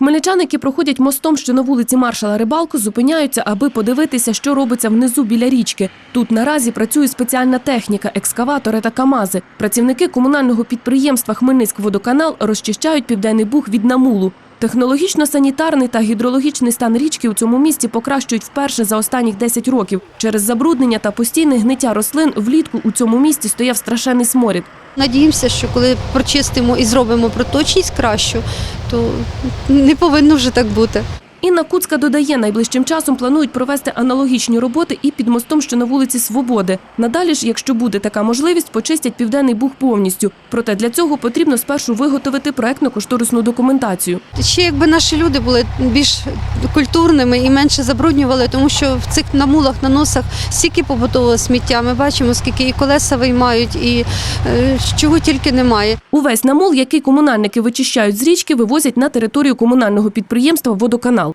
Хмельничани, які проходять мостом, що на вулиці маршала Рибалко, зупиняються, аби подивитися, що робиться внизу біля річки. Тут наразі працює спеціальна техніка, екскаватори та камази. Працівники комунального підприємства Хмельницькводоканал розчищають південний буг від намулу. Технологічно-санітарний та гідрологічний стан річки у цьому місті покращують вперше за останніх 10 років. Через забруднення та постійне гниття рослин влітку у цьому місті стояв страшенний сморід. Надіємося, що коли прочистимо і зробимо проточність кращу, то не повинно вже так бути. Інна Куцка додає, найближчим часом планують провести аналогічні роботи і під мостом, що на вулиці Свободи. Надалі ж, якщо буде така можливість, почистять південний буг повністю. Проте для цього потрібно спершу виготовити проектно-кошторисну документацію. Ще якби наші люди були більш культурними і менше забруднювали, тому що в цих намулах, на носах стільки побутового сміття. Ми бачимо, скільки і колеса виймають, і е, чого тільки немає. Увесь намол, який комунальники вичищають з річки, вивозять на територію комунального підприємства Водоканал.